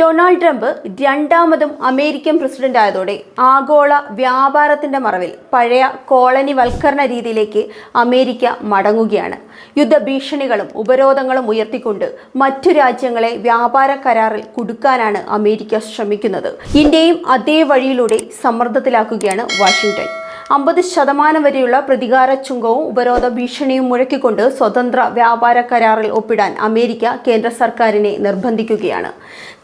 Donald Trump രണ്ടാമതും American president ആയതോടെ ആഗോള വ്യാപാരത്തിന്റെ മറവിൽ പഴയ കോളനിവൽക്കരണ രീതിയിലേക്ക് അമേരിക്ക മടങ്ങുകയാണ്. യുദ്ധഭീഷണികളും ഉപരോധങ്ങളും ഉയർത്തിക്കൊണ്ട് മറ്റു രാജ്യങ്ങളെ വ്യാപാര കരാറിൽ കുടുക്കാനാണ് അമേരിക്ക ശ്രമിക്കുന്നത്. ഇന്ത്യയും അതേ വഴിയിലൂടെ സമ്മർദ്ദത്തിലാക്കുകയാണ് വാഷിംഗ്ടൺ. അമ്പത് ശതമാനം വരെയുള്ള പ്രതികാര ചുങ്കവും ഉപരോധ ഭീഷണിയും മുഴക്കിക്കൊണ്ട് സ്വതന്ത്ര വ്യാപാര കരാറിൽ ഒപ്പിടാൻ അമേരിക്ക കേന്ദ്ര സർക്കാരിനെ നിർബന്ധിക്കുകയാണ്.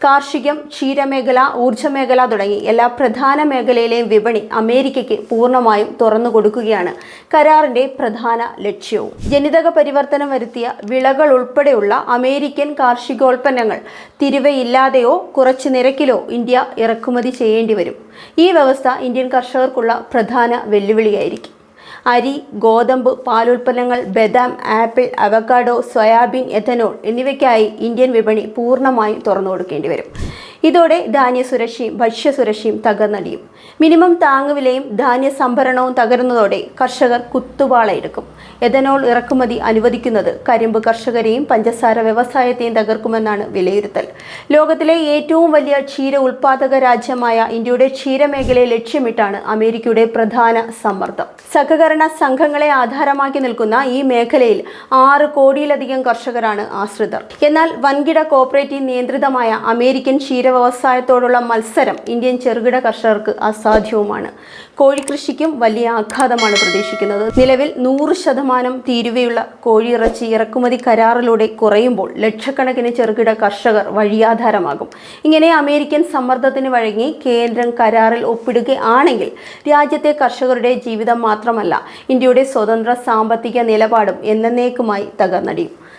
കാർഷികം ക്ഷീരമേഖല ഊർജമേഖല തുടങ്ങി എല്ലാ പ്രധാന മേഖലയിലെയും വിപണി അമേരിക്കയ്ക്ക് പൂർണമായും തുറന്നു കൊടുക്കുകയാണ് കരാറിന്റെ പ്രധാന ലക്ഷ്യവും. ജനിതക പരിവർത്തനം വരുത്തിയ വിളകൾ ഉൾപ്പെടെയുള്ള അമേരിക്കൻ കാർഷികോൽപ്പന്നങ്ങൾ തിരിവയില്ലാതെയോ കുറച്ച് നിരക്കിലോ ഇന്ത്യ ഇറക്കുമതി ചെയ്യേണ്ടി വരും ഈ വ്യവസ്ഥ ഇന്ത്യൻ കർഷകർക്കുള്ള പ്രധാന വെല്ലുവിളിയായിരിക്കും. അരി ഗോതമ്പ് പാലുൽപ്പന്നങ്ങൾ ബദാം ആപ്പിൾ അവക്കാഡോ സോയാബീൻ എഥനോൾ എന്നിവയ്ക്കായി ഇന്ത്യൻ വിപണി പൂർണമായും തുറന്നു കൊടുക്കേണ്ടി വരും. ഇതോടെ ധാന്യ സുരക്ഷയും ഭക്ഷ്യസുരക്ഷയും തകർന്നടിയും. മിനിമം താങ്ങുവിലയും ധാന്യ സംഭരണവും തകരുന്നതോടെ കർഷകർ കുത്തുപാളയെടുക്കും എഥനോൾ ഇറക്കുമതി അനുവദിക്കുന്നത് കരിമ്പ് കർഷകരെയും പഞ്ചസാര വ്യവസായത്തെയും തകർക്കുമെന്നാണ് വിലയിരുത്തൽ. ലോകത്തിലെ ഏറ്റവും വലിയ ക്ഷീര ഉൽപാദക രാജ്യമായ ഇന്ത്യയുടെ ക്ഷീരമേഖലയെ ലക്ഷ്യമിട്ടാണ് അമേരിക്കയുടെ പ്രധാന സമ്മർദ്ദം. സഹകരണ സംഘങ്ങളെ ആധാരമാക്കി നിൽക്കുന്ന ഈ മേഖലയിൽ ആറ് കോടിയിലധികം കർഷകരാണ് ആശ്രിതർ. എന്നാൽ വൻകിട കോപ്പറേറ്റീവ് നിയന്ത്രിതമായ അമേരിക്കൻ ക്ഷീര വ്യവസായത്തോടുള്ള മത്സരം ഇന്ത്യൻ ചെറുകിട കർഷകർക്ക് അസാധ്യവുമാണ്. കോഴിക്കൃഷിക്കും വലിയ ആഘാതമാണ് പ്രതീക്ഷിക്കുന്നത്. നിലവിൽ നൂറ് ശതമാനം തീരുവയുള്ള കോഴിയിറച്ചി ഇറക്കുമതി കരാറിലൂടെ കുറയുമ്പോൾ ലക്ഷക്കണക്കിന് ചെറുകിട കർഷകർ വഴിയാധാരമാകും. ഇങ്ങനെ അമേരിക്കൻ സമ്മർദ്ദത്തിന് വഴങ്ങി കേന്ദ്രം കരാറിൽ ഒപ്പിടുകയാണെങ്കിൽ രാജ്യത്തെ കർഷകരുടെ ജീവിതം മാത്രമല്ല ഇന്ത്യയുടെ സ്വതന്ത്ര സാമ്പത്തിക നിലപാടും എന്നേക്കുമായി തകർന്നടിയും.